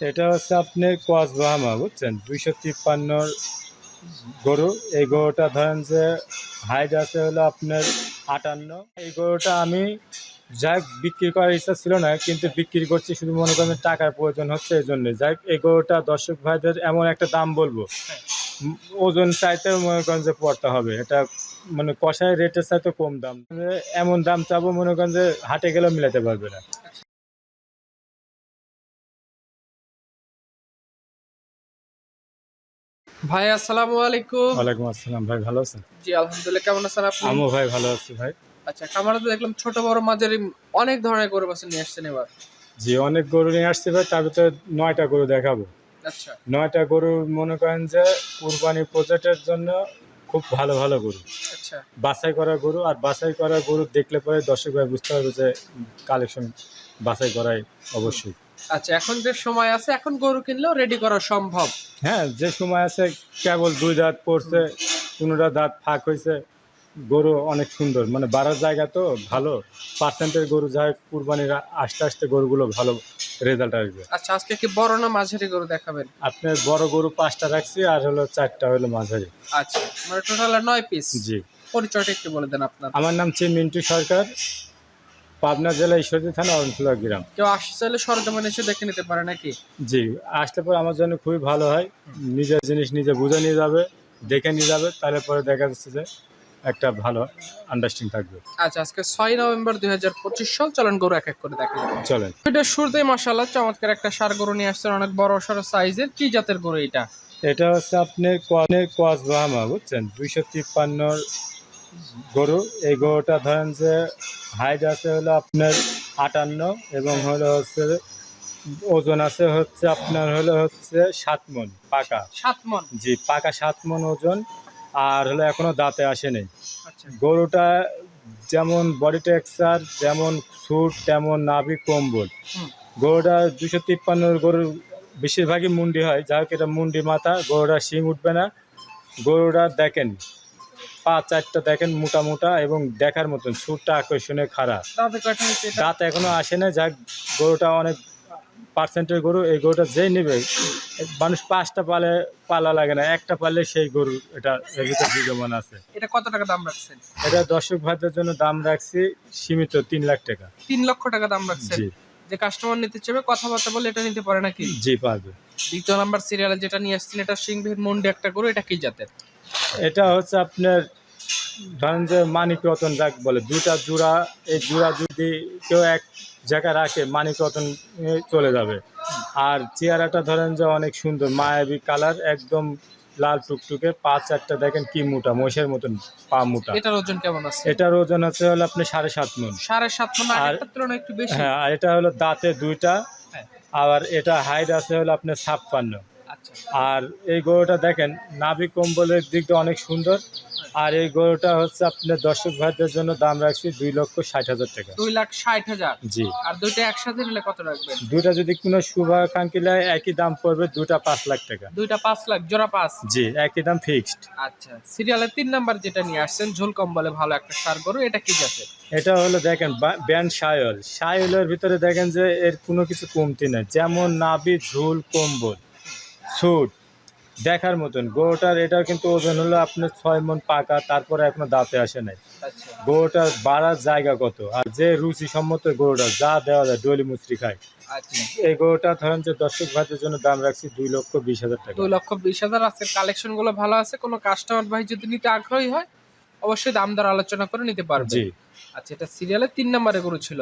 এটা হচ্ছে আপনার কোয়াস বাহামা বুঝছেন? দুইশো তিপ্পান্ন গরু। এই গরুটা ধরেন যে হাইট আছে হলো আপনার আটান্ন। এই গরুটা আমি যাই বিক্রি করার ইচ্ছা ছিল না কিন্তু বিক্রি করছি শুধু মনে করেন টাকার প্রয়োজন হচ্ছে এই জন্যে। যাই এই গরুটা দর্শক ভাইদের এমন একটা দাম বলব। ওজন চাইতেও মনে করেন যে পড়তে হবে। এটা মানে কষায় রেটের সাথে কম দাম। মানে এমন দাম চাবো মনে করেন যে হাটে গেলেও মিলাতে পারবে না। ভাই আসসালামু আলাইকুম। ওয়ালাইকুম আসসালাম। ভাই ভালো আছেন? জি আলহামদুলিল্লাহ। কেমন আছেন আপনি? আমিও ভাই ভালো আছি ভাই। আচ্ছা কামারে তো দেখলাম ছোট বড় মাঝারি অনেক ধরনের গরু বাছুর নিয়ে আসছেন এবার। জি অনেক গরু নিয়ে আসছি ভাই। তার ভিতরে নয়টা গরু দেখাবো। আচ্ছা। নয়টা গরু মনে করেন যে কুরবানি প্রজেক্টের জন্য খুব ভালো ভালো গরু। আচ্ছা। বাছাই করা গরু আর বাছাই করা গরু দেখলে পরে দর্শক ভাই বুঝতে পারবে যে কালেকশন বাছাই করাই অবশ্যই। আচ্ছা এখন যে সময় আছে এখন গরু কিনলেও রেডি করা সম্ভব। হ্যাঁ যে সময় আছে কেবল দুই দাঁত পড়ছে কোনোটা দাঁত ফাঁক হয়েছে। গরু অনেক সুন্দর মানে বাড়ার জায়গা তো ভালো। পার্সেন্টের গরু যায় কুরবানির আস্তে আস্তে গরুগুলো ভালো রেজাল্ট আসবে। আচ্ছা আজকে কি বড় না মাঝারি গরু দেখাবেন? আপনি বড় গরু পাঁচটা রাখছি আর হলো চারটা হলো মাঝারি। আচ্ছা মানে টোটাল নয় পিস জি। পরিচয়টা একটু বলে দেন আপনার। আমার নাম হচ্ছে মিন্টু সরকার। পাবনা জেলা ঈশ্বরদী থানা অরণখোলা গ্রাম। কেউ আসতে চাইলে সরজমিন এসে দেখে নিতে পারে নাকি? জি আসলে পরে আমার জন্য খুবই ভালো হয়। নিজের জিনিস নিজে বুঝে নিয়ে যাবে দেখে নিয়ে যাবে তাহলে পরে দেখা যাচ্ছে যে একটা ভালো আন্ডারস্ট্যান্ডিং থাকবে। আচ্ছা আজকে ছয় নভেম্বর দুই হাজার পঁচিশ সাল চলন গরু এক এক করে দেখা যাবে চলেন। এটা শুরুতেই মাসাল্লাহ চমৎকার একটা সার গরু নিয়ে আসছেন অনেক বড় সড়ো সাইজের কি জাতের গরু এটা এটা হচ্ছে আপনার কোয়ানের কোয়াস বাহামা বুঝছেন? দুইশো তিপ্পান্ন গরু এই গরুটা ধরেন যে হাইট আছে হলো আপনার আটান্ন এবং হলো হচ্ছে ওজন আছে হচ্ছে আপনার হলো হচ্ছে সাত মন পাকা। সাত মন? জি পাকা সাত মন ওজন আর হলো এখনও দাঁতে আসেনি আচ্ছা। গরুটা যেমন বডি টেক্সচার যেমন সুট তেমন নাভি কম্বল। গরুটা দুশো তিপ্পান্ন গরুর বেশিরভাগই মুন্ডি হয় যাই হোক এটা মুন্ডি মাথা গরুটা শিং উঠবে না। গরুটা দেখেন পা চারটা দেখেন মোটা মোটা এবং দেখার মতন সুরটা আকর্ষণীয় খারাপ। দাঁতে এখনও আসে না যাক গরুটা অনেক পার্সেন্টের গরু এই গরুটা যেই নেবে মানুষ পাঁচটা পালে পালা লাগে না একটা পারলে সেই গরু এটা বিদ্যমান আছে। এটা কত টাকা দাম রাখছেন? এটা দর্শক ভাইদের জন্য দাম রাখছি সীমিত তিন লাখ টাকা। তিন লক্ষ টাকা দাম রাখছেন? যে কাস্টমার নিতে চাইবে কথাবার্তা বলে এটা নিতে পারে নাকি? জি পারবে। দ্বিতীয় নাম্বার সিরিয়ালে যেটা নিয়ে আসছেন এটা সিংভির মুন্ডি একটা গরু এটা কি জাতের? এটা হচ্ছে আপনার ধরেন যে মানিক রতন যাক বলে দুটা জোড়া এই জোড়া যদি কেউ এক জায়গায় রাখে মানিক রতন চলে যাবে। আর চেহারাটা ধরেন যে অনেক সুন্দর মায়াবী কালার একদম লাল টুকটুকে পাঁচ চারটা দেখেন কি মোটা মোষের মতন পা মোটা। এটার ওজন কেমন আছে? এটার ওজন আছে হলো আপনি সাড়ে সাত মন। সাড়ে সাত মন আর- একটু বেশি। হ্যাঁ আর এটা হলো দাঁতে দুইটা হ্যাঁ। আবার এটা হাইট আছে হলো আপনার ছাপ্পান্ন। আর এই গরুটা দেখেন নাভি কম্বলের দিকটা অনেক সুন্দর। আর এই গরুটা হচ্ছে আপনার দর্শক ভাইদের জন্য দাম রাখছি দুই লক্ষ ষাট হাজার টাকা। দুই লাখ ষাট হাজার? জি। আর দুইটা একসাথে নিলে কত রাখবেন? দুটা যদি কোনো শুভাকাঙ্ক্ষী নেয় একই দাম পড়বে দুটা পাঁচ লাখ টাকা। দুইটা পাঁচ লাখ জোড়া পাঁচ? জি একই দাম ফিক্সড। আচ্ছা সিরিয়ালের তিন নাম্বার যেটা নিয়ে আসছেন ঝোল কম্বলে ভালো একটা সার গরু এটা কি জাতের? এটা হলো দেখেন ব্যান্ড সায়ল সায়লের ভিতরে দেখেন যে এর কোনো কিছু কমতি নেই। যেমন নাভি ঝোল কম্বল। সুট। দেখার মতন। গরুটার এটা কিন্তু ওজন হলো আপনার ছয় মন পাকা তারপরে এখনও দাঁতে আসে নাই। আচ্ছা। গরুটার বাড়ার জায়গা কত? আর যে রুচি সম্মত গরুটা যা দেওয়া যায় ডলি মুচরি খায়। আচ্ছা। এই গরুটা ধরেন যে দর্শক ভাইদের জন্য দাম রাখছি দুই লক্ষ বিশ হাজার টাকা। দুই লক্ষ বিশ হাজার আছে। কালেকশনগুলো ভালো আছে। কোনো কাস্টমার ভাই যদি নিতে আগ্রহী হয় অবশ্যই দাম দর আলোচনা করে নিতে পারবে। জি। আচ্ছা এটা সিরিয়ালে তিন নম্বরে গরু ছিল।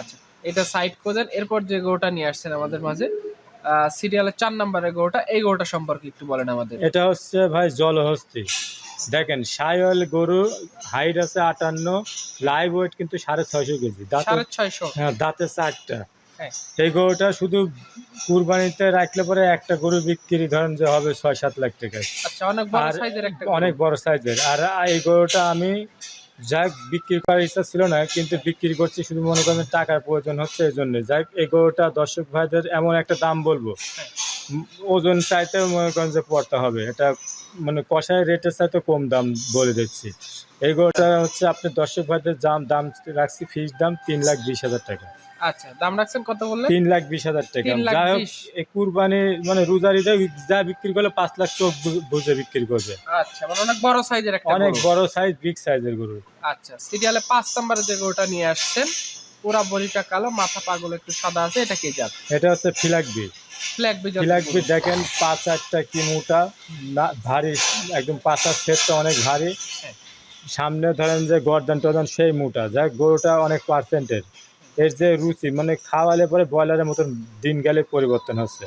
আচ্ছা এটা সাইড করে এরপর যে গরুটা নিয়ে আসছেন আমাদের মাঝে সিরিয়ালের চার নম্বরের গরুটা এই গরুটা সম্পর্কে একটু বলেন আমাদের। এটা হচ্ছে ভাই জলহস্তি। দেখেন সায়ল গরু হাইট আছে আটান্ন লাইভ ওয়েট কিন্তু সাড়ে ছয়শো কেজি। দাঁতে সাড়ে ছয়শো। হ্যাঁ দাঁতে চারটা। হ্যাঁ। এই গরুটা শুধু কুরবানিতে রাখলে পরে একটা গরু বিক্রি ধরেন যে হবে ছয় সাত লাখ টাকা। আচ্ছা অনেক বড় সাইজের। আর এই গরুটা আমি যাই বিক্রি করার ইচ্ছা ছিল না, কিন্তু বিক্রি করছি শুধু মনে করেন টাকার প্রয়োজন হচ্ছে এই জন্য যাই এই দর্শক ভাইদের এমন একটা দাম বলব। ওজন চাইতে মনে করেন যে পড়তে হবে এটা মানে কষায় রেটের সাথে কম দাম বলে দিচ্ছি। এই গরুটা হচ্ছে আপনি দর্শক ভাইদের দাম দাম রাখছি ফিস দাম তিন লাখ বিশ হাজার টাকা। আচ্ছা দাম রাখছেন কত বললেন? তিন লাখ বিশ হাজার টাকা। যাই হোক এই কুরবানি মানে রোজারিতে যা বিক্রি করলে পাঁচ লাখ চোখ বুঝে বিক্রি করবে। আচ্ছা মানে অনেক বড় সাইজের একটা অনেক বড় সাইজ বিগ সাইজের গরু। আচ্ছা সিরিয়ালে পাঁচ নম্বরে যে গরুটা নিয়ে আসছেন পুরা বডিটা কালো মাথা পাগল একটু সাদা আছে এটা কি জাত? এটা হচ্ছে ফিলাকবি ফ্ল্যাগ ফিলাকবি দেখেন। পাঁচ আটটা কি মোটা ভারী একদম পাঁচার সেটটা অনেক ভারী। হ্যাঁ। সামনে ধরেন যে গর্দান টর্দান সেই মোটা যাই গরুটা অনেক পার্সেন্টের এর যে রুচি মানে খাওয়ালে পরে ব্রয়লারের মতন দিন গেলে পরিবর্তন হচ্ছে।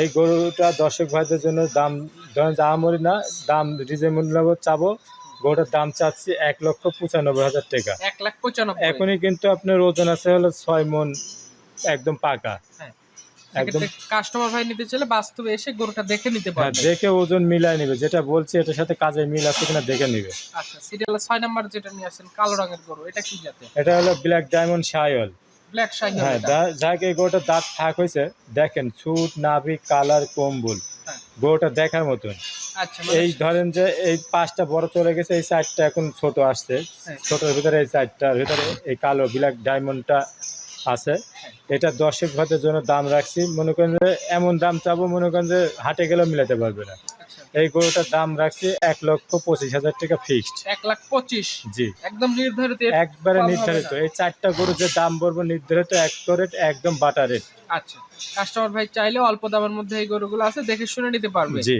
এই গরুটা দর্শক ভাইদের জন্য দাম ধরেন যে আমরি না দাম রিজনেবল চাবো। গরুটার দাম চাচ্ছি এক লক্ষ পঁচানব্বই হাজার টাকা। এক লাখ পঁচানব্বই। এখনই কিন্তু আপনার ওজন আছে হলো ছয় মন একদম পাকা। একদম। কাস্টমার ভাই নিতে চাইলে বাস্তবে এসে গরুটা দেখে নিতে হ্যাঁ পারবে। দেখে ওজন মিলাই নিবে। যেটা বলছি এটার সাথে কাজে মিল আছে কিনা দেখে নিবে। আচ্ছা সিরিয়ালে ছয় নাম্বার যেটা নিয়ে আসছেন কালো রঙের গরু এটা কি জাতে এটা হলো ব্ল্যাক ডায়মন্ড শাইল ব্ল্যাক শাহি হ্যাঁ যাকে এই গরুটার দাঁত থাক হয়েছে দেখেন ছুট নাভি কালার কম্বল। হ্যাঁ। গরুটা দেখার মতন। আচ্ছা মানে এই ধরেন যে এই পাঁচটা বড় চলে গেছে এই সাইডটা এখন ছোট আসছে। হ্যাঁ। ছোটর ভিতরে এই সাইডটার ভিতরে এই কালো ব্ল্যাক ডায়মন্ডটা আছে। এটা দর্শক ভাতের জন্য দাম রাখছি। মনে করেন যে এমন দাম চাবো মনে করেন যে হাটে গেলেও মিলাতে পারবে না। আচ্ছা। এই গরুটার দাম রাখছি এক লক্ষ পঁচিশ হাজার টাকা ফিক্সড এক লাখ পঁচিশ? জি। একদম নির্ধারিত একবারে নির্ধারিত। এই চারটা গরু যে দাম বলব নির্ধারিত এক রেট একদম বাটার রেট আচ্ছা। কাস্টমার ভাই চাইলে অল্প দামের মধ্যে এই গরুগুলো আছে দেখে শুনে নিতে পারবে। জি।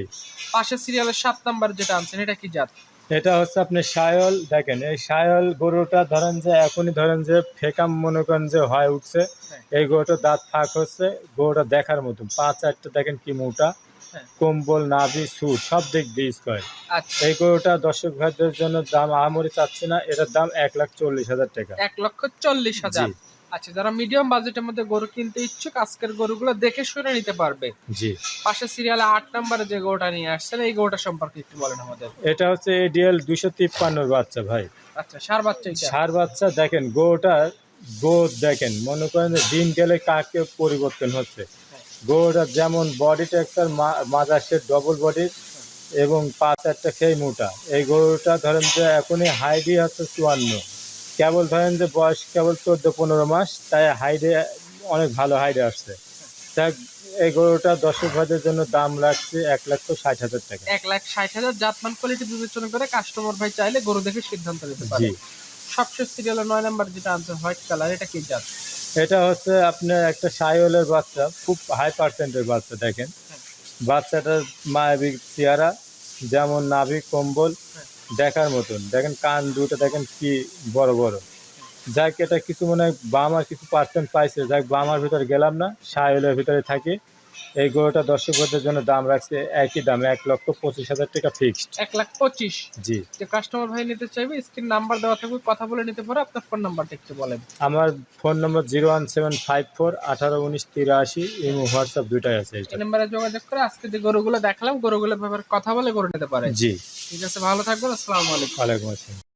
পাশের সিরিয়ালের সাত নাম্বার যেটা আনছেন এটা কি জাত? এটা হচ্ছে আপনি সায়ল দেখেন এই সায়ল গরুটা ধরেন যে এখনই ধরেন যে ফেকাম মনে করেন যে হয় উঠছে। হ্যাঁ। এই গরুটার দাঁত ফাঁক হচ্ছে গরুটা দেখার মতন। পাঁচ চারটা দেখেন কি মোটা। হ্যাঁ। কম্বল নাভি সুট সব দিক দিয়ে স্কোয়ার আচ্ছা। এই গরুটা দর্শক ভাইদের জন্য দাম আহামরি চাচ্ছে না এটার দাম এক লাখ চল্লিশ হাজার টাকা। এক লক্ষ চল্লিশ হাজার। আচ্ছা যারা মিডিয়াম বাজেটের মধ্যে গরু কিনতে ইচ্ছুক আজকের গরুগুলো দেখে শুনে নিতে পারবে। জি। পাশে সিরিয়ালে আট নম্বরে যে গরুটা নিয়ে আসছেন এই গরুটা সম্পর্কে একটু বলেন আমাদের। এটা হচ্ছে এডিএল দুশো তিপ্পান্নর বাচ্চা ভাই। আচ্ছা সার বাচ্চা সার বাচ্চা দেখেন গোটার গোদ দেখেন মনে করেন যে দিন গেলে কাকে পরিবর্তন হচ্ছে। গোটার যেমন বডি টেক্সচার মাজাসে ডবল বডি এবং পাঁচ একটা খেয়ে মোটা। এই গরুটা ধরেন যে এখনই হাইডি হচ্ছে চুয়ান্ন। কেবল ধরেন যে বয়স কেবল চোদ্দ পনেরো মাস তাই হাইডে অনেক ভালো হাইডে আসছে। তাই এই গরুটা দর্শক ভাইদের জন্য দাম লাগছে এক লক্ষ ষাট হাজার টাকা। এক লাখ ষাট হাজার জাতমান কোয়ালিটি বিবেচনা করে কাস্টমার ভাই চাইলে গরু দেখে সিদ্ধান্ত নিতে পারে। সবশেষ সিরিয়ালের নয় নাম্বার যেটা আনছেন হোয়াইট কালার এটা কি জাত? এটা হচ্ছে আপনার একটা সাইওলের বাচ্চা খুব হাই পার্সেন্টের বাচ্চা দেখেন। বাচ্চাটার মায়াবিক চেহারা যেমন নাভি কম্বল দেখার মতন। দেখেন কান দুটো দেখেন কি বড় বড়। যাক, এটা কিছু মনে হয় বামার কিছু পার্সেন্ট পাইছে। যাক বামার ভিতরে গেলাম না, সাহেলের ভিতরে থাকি। এই গরুটা দর্শকদের জন্য দাম রাখছে একই দাম এক লক্ষ পঁচিশ হাজার টাকা ফিক্সড এক লাখ পঁচিশ? জি। যে কাস্টমার ভাই নিতে চাইবে স্ক্রিন নাম্বার দেওয়া থাকবে কথা বলে নিতে পারে আপনার ফোন নাম্বারটা একটু বলেন। আমার phone number zero one seven five four আঠারো উনিশ তিরাশি এবং হোয়াটসঅ্যাপ দুটাই আছে এই নাম্বারে যোগাযোগ করে আজকে যে গরুগুলো দেখালাম গরুগুলোর ব্যাপারে কথা বলে গরু নিতে পারে। জি। ঠিক আছে ভালো থাকবেন আসসালামু আলাইকুম। ওয়ালাইকুম আসসালাম।